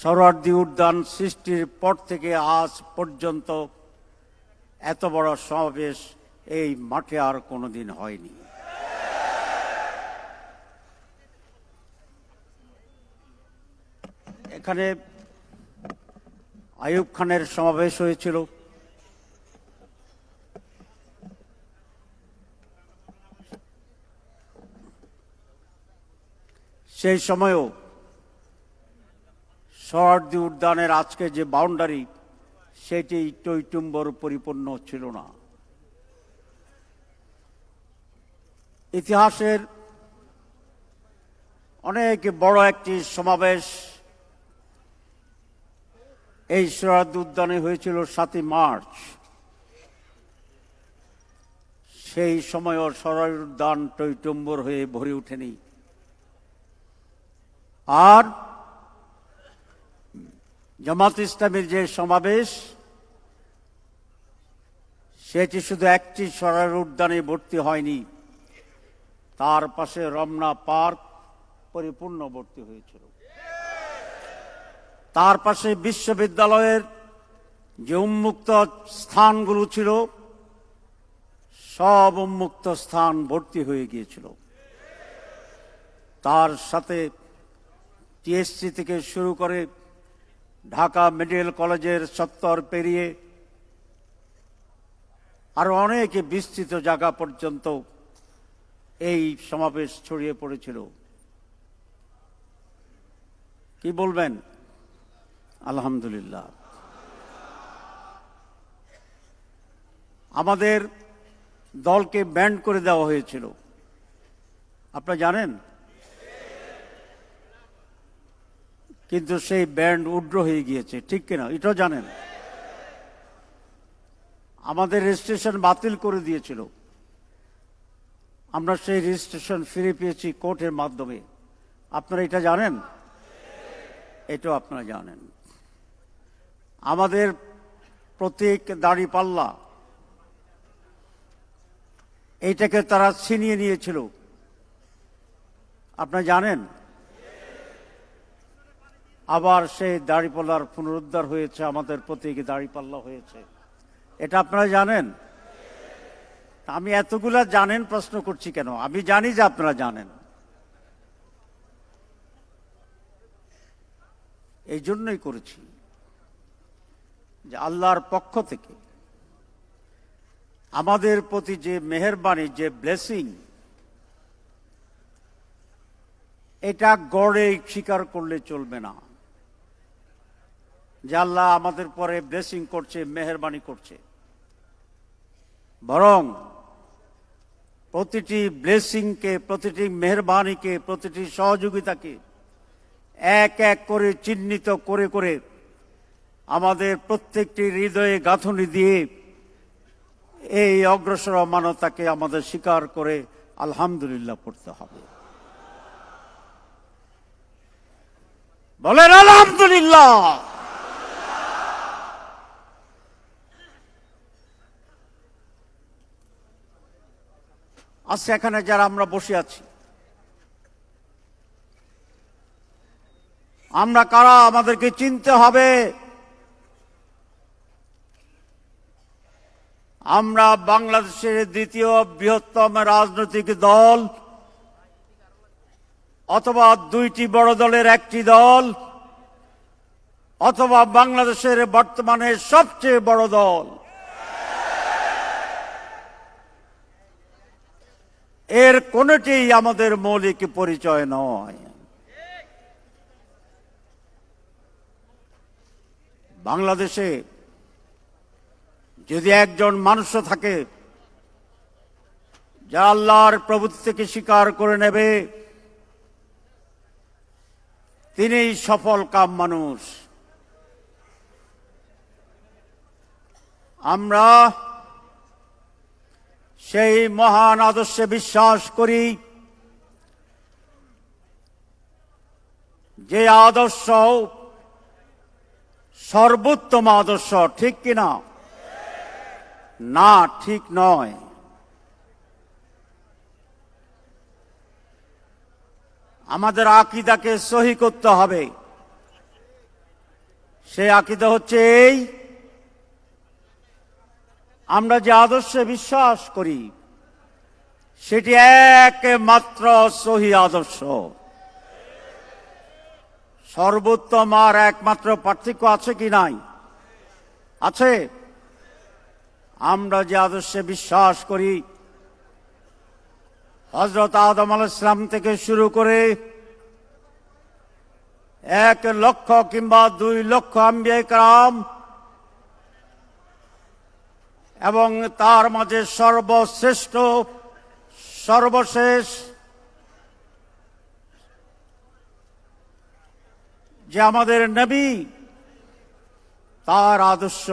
সরোয়ার্দী উদ্যান সৃষ্টির পর থেকে আজ পর্যন্ত এত বড় সমাবেশ এই মাঠে আর কোনোদিন হয়নি। এখানে আইয়ুব খানের সমাবেশ হয়েছিল। সেই সময়েও সরদি উদ্যানের আজকে যে বাউন্ডারি সেটি টইটুম্বর পরিপূর্ণ ছিল না। ইতিহাসের অনেক বড় একটি সমাবেশ এই সরদ উদ্যানে হয়েছিল সাতই মার্চ। সেই সময়ও সরাই উদ্যান টৈটম্বর হয়ে ভরে ওঠেনি। আর জামাত ইসলামের যে সমাবেশ, সেটি শুধু একটি সরার উদ্যানে ভর্তি হয়নি, তার পাশে রমনা পার্ক পরিপূর্ণ ভর্তি হয়েছিল। তার পাশে বিশ্ববিদ্যালয়ের যে উন্মুক্ত স্থানগুলো ছিল, সব উন্মুক্ত স্থান ভর্তি হয়ে গিয়েছিল। তার সাথে টিএসসি থেকে শুরু করে ঢাকা মেডিকেল কলেজের চত্বর পেরিয়ে আরও অনেক বিস্তৃত জায়গা পর্যন্ত এই সমাবেশ ছড়িয়ে পড়েছিল। কি বলবেন? আলহামদুলিল্লাহ। আমাদের দলকে ব্যান্ড করে দেওয়া হয়েছিল। আপনারা জানেন? কিন্তু সেই ব্যান্ড উড্র হয়ে গিয়েছে, ঠিক কিনা? এটাও জানেন? আমাদের রেজিস্ট্রেশন বাতিল করে দিয়েছিল। আমরা সেই রেজিস্ট্রেশন ফিরে পেয়েছি কোর্টের মাধ্যমে। আপনারা এটা জানেন? এটাও আপনারা জানেন। আমাদের প্রতীক দাড়ি পাল্লা, এইটাকে তারা ছিনিয়ে নিয়েছিল। আপনারা জানেন? আবার সেই দাড়িপাল্লার পুনরুদ্ধার হয়েছে, আমাদের প্রতীক দাড়িপাল্লা হয়েছে? এটা আপনারা জানেন? আমি এতগুলা জানেন প্রশ্ন করছি কেন? আমি জানি যে আপনারা জানেন। এই জন্যই করেছি যে আল্লাহর পক্ষ থেকে আমাদের প্রতি যে মেহরবানি, যে ব্লেসিং, এটা গড়ে স্বীকার করলে চলবে না। যে আল্লাহ আমাদের পরে ব্লেসিং করছে, মেহরবানি করছে। বরং প্রতিটি ব্লেসিংকে প্রতিটি মেহরবানিকে, প্রতিটি সহযোগিতাকে এক এক করে চিহ্নিত করে করে আমাদের প্রত্যেকটি হৃদয়ে গাঁথনি দিয়ে এই অগ্রসর মানতাকে আমাদের স্বীকার করে আলহামদুলিল্লাহ পড়তে হবে। বলেন আলহামদুলিল্লাহ! আজকে এখানে যারা আমরা বসে আছি। আমরা কারা? আমাদেরকে চিনতে হবে। আমরা বাংলাদেশের দ্বিতীয় বৃহত্তম রাজনৈতিক দল অথবা দুইটি বড় দলের একটি দল অথবা বাংলাদেশের বর্তমানে সবচেয়ে বড় দল। এর কোনটি আমাদের মৌলিক পরিচয় নয়। বাংলাদেশে যদি একজন মানুষ থাকে, যা আল্লাহর প্রভুত্বকে স্বীকার করে নেবে তিনি সফল কাম মানুষ। আমরা সেই মহান আদর্শে বিশ্বাস করি যে আদর্শ সর্বোত্তম আদর্শ, ঠিক কিনা? না, ঠিক নয়। আমাদের আকিদাকে সহি করতে হবে। সে আকিদা হচ্ছে এই আমরা যে আদর্শে বিশ্বাস করি, সেটি একমাত্র সহি আদর্শ। সর্বোত্তম আর একমাত্র পার্থক্য আছে কি নাই? আছে। আমরা যে আদর্শে বিশ্বাস করি হজরত আদম আল ইসলাম থেকে শুরু করে এক লক্ষ কিংবা দুই লক্ষ আম্বিয়া কাম এবং তার মাঝে সর্বশ্রেষ্ঠ, সর্বশেষ যে আমাদের নবী, তার আদর্শ।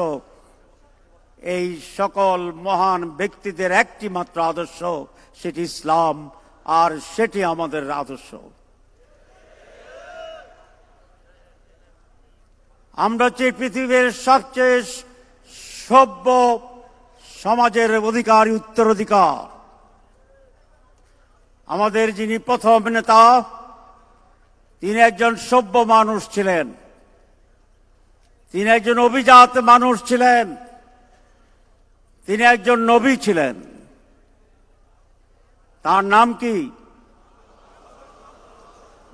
এই সকল মহান ব্যক্তিদের একটি মাত্র আদর্শ, সেটি ইসলাম, আর সেটি আমাদের আদর্শ। আমরা যে পৃথিবীর সবচেয়ে সভ্য সমাজের অধিকারী উত্তরাধিকার। আমাদের যিনি প্রথম নেতা, তিনি একজন সভ্য মানুষ ছিলেন। তিনি একজন অভিজাত মানুষ ছিলেন। তিনি একজন নবী ছিলেন। তার নাম কি?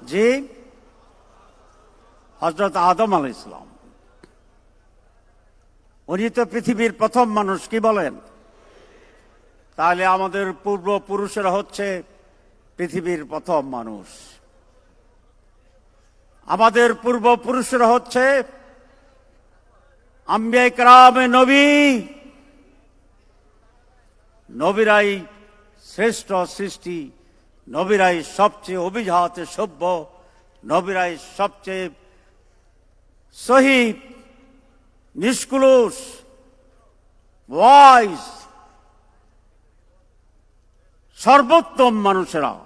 জি? হজরত আদম আল ইসলাম উনি তো পৃথিবীর প্রথম মানুষ, কি বলেন? তাহলে আমাদের পূর্বপুরুষেরা হচ্ছে পৃথিবীর প্রথম মানুষ। আমাদের পূর্বপুরুষেরা হচ্ছে আম্বিয়া ক্রামে নবী। নবীরাই শ্রেষ্ঠ সৃষ্টি, নবীরাই সবচেয়ে অভিজাত সভ্য, নবীরাই সবচেয়ে শহীদ নিষ্কুলুষ ওয়াইজ সর্বোত্তম মানুষেরা।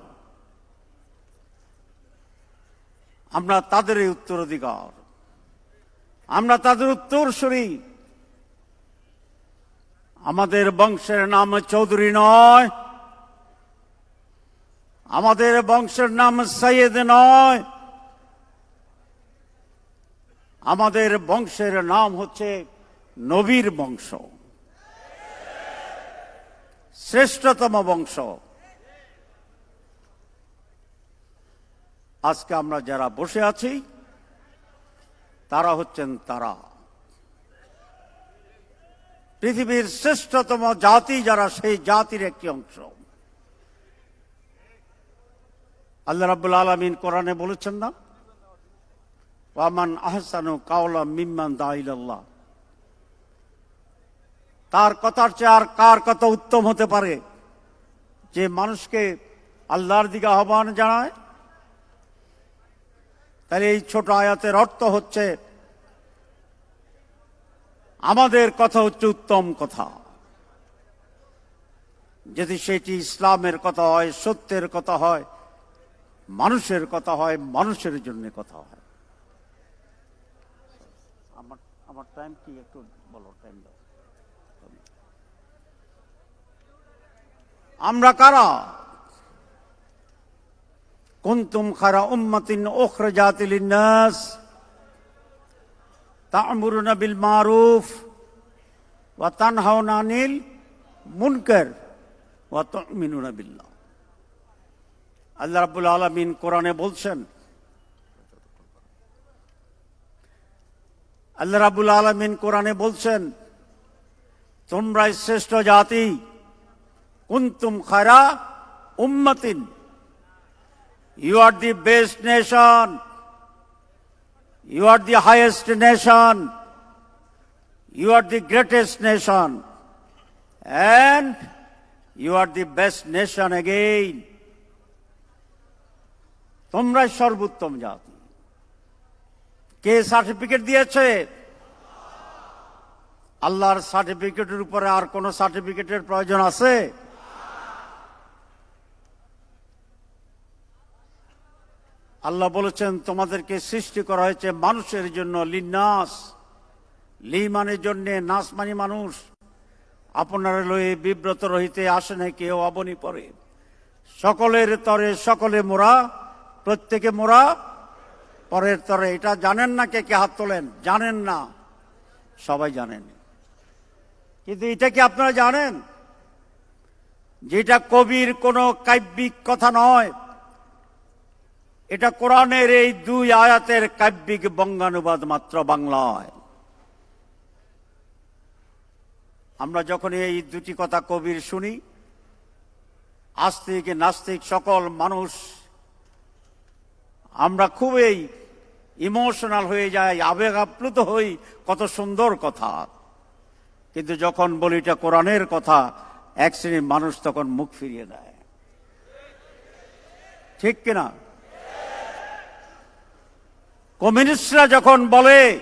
আমরা তাদের উত্তরাধিকার। আমরা তাদের উত্তরসূরি। আমাদের বংশের নাম চৌধুরী নয়। আমাদের বংশের নাম সৈয়দ নয়। আমাদের বংশের নাম হচ্ছে নবীর বংশ। শ্রেষ্ঠতম বংশ। আজকে আমরা যারা বসে আছি, তারা হচ্ছেন তারা। পৃথিবীর শ্রেষ্ঠতম জাতি যারা, সেই জাতির একটি অংশ। আল্লাহ রাব্বুল আলমিন কোরআনে বলেছেন না ওয়ামান আহসানু কাওলা মিম্মান দাইল্লাহ তার কথার চেয়ে আর কার কথা উত্তম হতে পারে? যে মানুষকে আল্লাহর দিকে আহ্বান জানায়? তাহলে এই ছোট আয়াতের অর্থ হচ্ছে, আমাদের কথা হচ্ছে উত্তম কথা। যদি সেটি ইসলামের কথা হয়, সত্যের কথা হয়, মানুষের কথা হয়, মানুষের জন্য কথা হয়। আমার আমার টাইম কি একটু বলো টাইম দাও। আমরা কারা? কুনতুম খারা উম্মাতিন উখরাজাতিল লিন্নাস। তা'মুরুনা বিল মারুফ ওয়া তানহাউনা আনিল মুনকার ওয়া তু'মিনুনা বিল্লাহ। আল্লাহ রাব্বুল আলামিন কোরআনে বলছেন আল্লাহ রাব্বুল আলামিন কোরআনে বলছেন, তোমরাই শ্রেষ্ঠ জাতি। কুনতুম খারা উম্মাতিন। You are the best nation you are the highest nation you are the greatest nation and you are the best nation again তোমরাই সর্বোত্তম জাতি। কে সার্টিফিকেট দিয়েছে? আল্লাহর সার্টিফিকেটের উপরে আর কোন সার্টিফিকেটের প্রয়োজন আছে? আল্লাহ বলেছেন, তোমাদেরকে সৃষ্টি করা হয়েছে মানুষের জন্য লিনাস লি মানে জন্য নাস মানে মানুষ। আপনার লয়ে বিব্রত রহিতে আসে না কেউ অবনি পরে। সকলের তরে সকলে মোরা, প্রত্যেকে মোরা পরের তরে, এটা জানেন না কে কে হাত তোলেন? জানেন না। সবাই জানেন। কিন্তু এটা কি আপনারা জানেন? যেটা কবির কোনো কাব্যিক কথা নয়, এটা কোরআনের এই দুই আয়াতের কাব্যিক বঙ্গানুবাদ মাত্র বাংলায়। আমরা যখন এই দুটি কথা কবির শুনি, আস্তিক, নাস্তিক, সকল মানুষ, আমরা খুবই ইমোশনাল হয়ে যায়, আবেগ আপ্লুত হই, কত সুন্দর কথা। কিন্তু যখন বলি এটা কোরআনের কথা, এক শ্রেণির মানুষ তখন মুখ ফিরিয়ে দেয়। ঠিক কিনা কমিউনিস্টরা যখন বলে,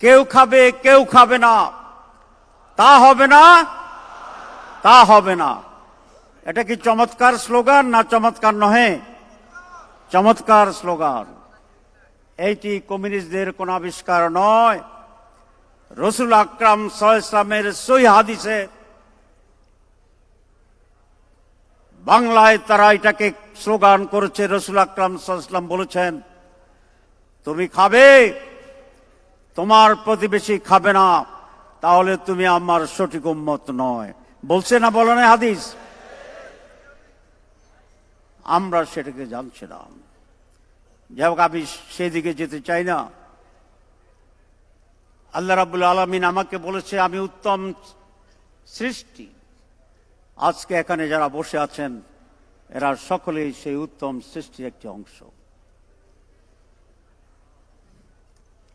কেউ খাবে কেউ খাবে না, তা হবে না, তা হবে না। এটা কি চমৎকার স্লোগান না চমৎকার নহে? চমৎকার স্লোগান। এইটি কমিউনিস্টদের কোন আবিষ্কার নয়। রসুল আকরাম ইসলামের সই হাদিসে বাংলায় তারা এটাকে স্লোগান করেছে, রসুল আকরাম সাহ ইসলাম বলেছেন, তুমি খাবে, তোমার প্রতিবেশী খাবে না, তাহলে তুমি আমার সঠিক উম্মত নয়। বলছে না বলে না হাদিস? আমরা সেটাকে জানছিলাম। যাই হোক আমি সেদিকে যেতে চাই না আল্লাহ রাবুল আলমিন আমাকে বলেছে আমি উত্তম সৃষ্টি আজকে এখানে যারা বসে আছেন এরা সকলেই সেই উত্তম সৃষ্টির একটি অংশ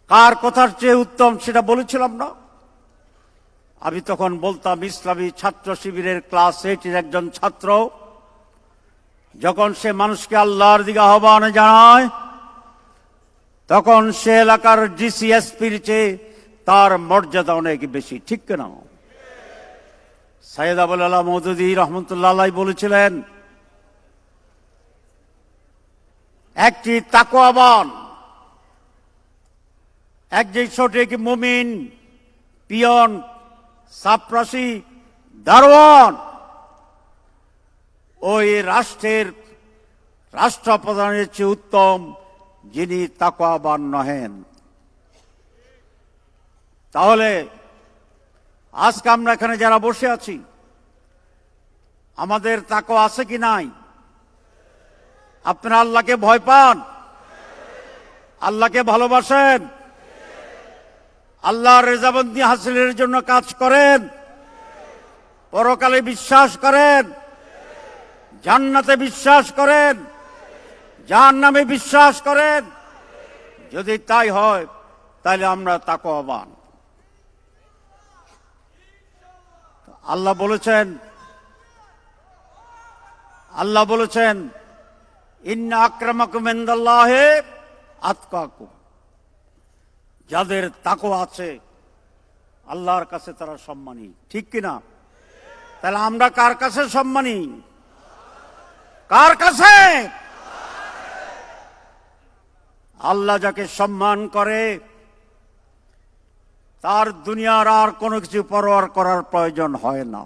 কার কথার চেয়ে উত্তম সেটা বলেছিলাম না আমি তখন বলতাম ইসলামী ছাত্র শিবিরের ক্লাস এইটির একজন ছাত্র যখন সে মানুষকে আল্লাহর দিকে আহ্বান জানায়, তখন সে এলাকার ডিসিএসপির চেয়ে তার মর্যাদা অনেক বেশি, ঠিক কেন? সাইদ আবুল আল্লাহ মৌদুদি রহমতুল্লাহ বলেছিলেন, একটি তাকোয়াবান এক যে সঠিক মুমিন, পিয়ন, সাপ্রাসি, দারোয়ান ওই রাষ্ট্রের রাষ্ট্রপ্রধানের চেয়ে উত্তম যিনি তাকওয়াবান নহেন। তাহলে আজকে আমরা এখানে যারা বসে আছি, আমাদের তাকো আছে কি নাই? আপনারা আল্লাহকে ভয় পান? আল্লাহকে ভালোবাসেন? আল্লাহর রেজাবন্দি হাসিলের জন্য কাজ করেন? পরকালে বিশ্বাস করেন? জান্নাতে বিশ্বাস করেন যার নামে বিশ্বাস করেন। যদি তাই হয় তাহলে আমরা তাকওয়াবান। আল্লাহ বলেছেন আল্লাহ বলেছেন, ইন্না আক্রমাকুম ইন্দাল্লাহে আতকাকুম। যাদের তাকো আছে, আল্লাহর কাছে তারা সম্মানী। ঠিক কিনা? তাহলে আমরা কার কাছে সম্মানী? কার কাছে? আল্লাহ যাকে সম্মান করে, তার দুনিয়ার আর কোনো কিছু পরোয়ার করার প্রয়োজন হয় না।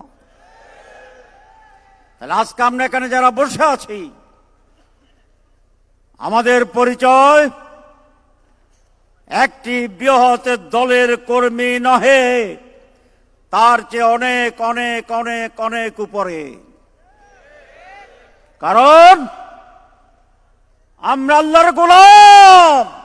তাহলে আজকে আমরা এখানে যারা বসে আছি, আমাদের পরিচয় একটি বৃহৎ দলের কর্মী নহে, তার চেয়ে অনেক অনেক অনেক অনেক উপরে। কারণ আমরা আল্লাহর গোলাম।